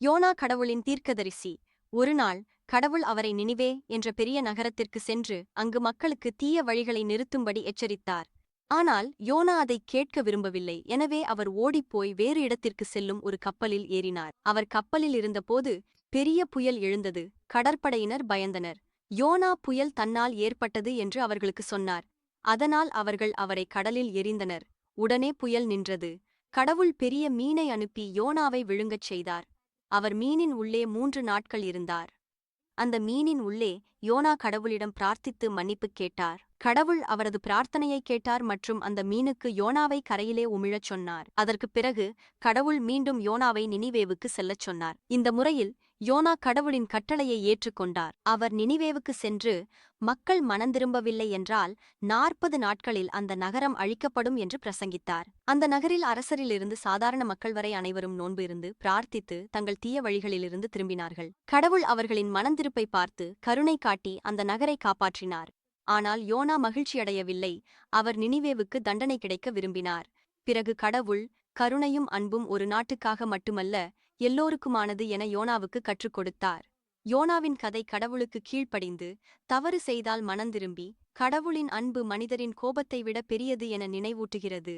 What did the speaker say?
YONO கடவுளின் தீர்க்கதரிசி ஒருநாள் கடவுள் அவரை நினிவே என்ற பெரிய நகரத்திற்கு சென்று அங்கு மக்களுக்கு தீய வழிகளை நிறுத்தும்படி எச்சரித்தார். ஆனால் யோனா அதைக் கேட்க விரும்பவில்லை. எனவே அவர் ஓடிப்போய் வேறு இடத்திற்கு செல்லும் ஒரு கப்பலில் ஏறினார். அவர் கப்பலில் இருந்தபோது பெரிய புயல் எழுந்தது. கடற்படையினர் பயந்தனர். யோனா புயல் தன்னால் ஏற்பட்டது என்று அவர்களுக்கு சொன்னார். அதனால் அவர்கள் அவரை கடலில் எறிந்தனர். உடனே புயல் நின்றது. கடவுள் பெரிய மீனை அனுப்பி யோனாவை விழுங்கச் செய்தார். அவர் மீனின் உள்ளே மூன்று நாட்கள் இருந்தார். அந்த மீனின் உள்ளே யோனா கடவுளிடம் பிரார்த்தித்து மன்னிப்புக் கேட்டார். கடவுள் அவரது பிரார்த்தனையை கேட்டார் மற்றும் அந்த மீனுக்கு யோனாவை கரையிலே உமிழச் சொன்னார். அதற்குப் பிறகு கடவுள் மீண்டும் யோனாவை நினிவேவுக்கு செல்லச் சொன்னார். இந்த முறையில் யோனா கடவுளின் கட்டளையை ஏற்றுக்கொண்டார். அவர் நினிவேவுக்கு சென்று மக்கள் மனந்திரும்பவில்லை என்றால் நாற்பது நாட்களில் அந்த நகரம் அழிக்கப்படும் என்று பிரசங்கித்தார். அந்த நகரில் அரசரிலிருந்து சாதாரண மக்கள் வரை அனைவரும் நோன்பு இருந்து பிரார்த்தித்து தங்கள் தீய வழிகளிலிருந்து திரும்பினார்கள். கடவுள் அவர்களின் மனந்திருப்பை பார்த்து கருணை காட்டி அந்த நகரை காப்பாற்றினார். ஆனால் யோனா மகிழ்ச்சியடையவில்லை. அவர் நினிவேவுக்கு தண்டனை கிடைக்க விரும்பினார். பிறகு கடவுள் கருணையும் அன்பும் ஒரு நாட்டுக்காக மட்டுமல்ல எல்லோருக்குமானது என யோனாவுக்கு கற்றுக் கொடுத்தார். யோனாவின் கதை கடவுளுக்கு கீழ்ப்படிந்து தவறு செய்தால் மனந்திரும்பி கடவுளின் அன்பு மனிதரின் கோபத்தை விட பெரியது என நினைவூட்டுகிறது.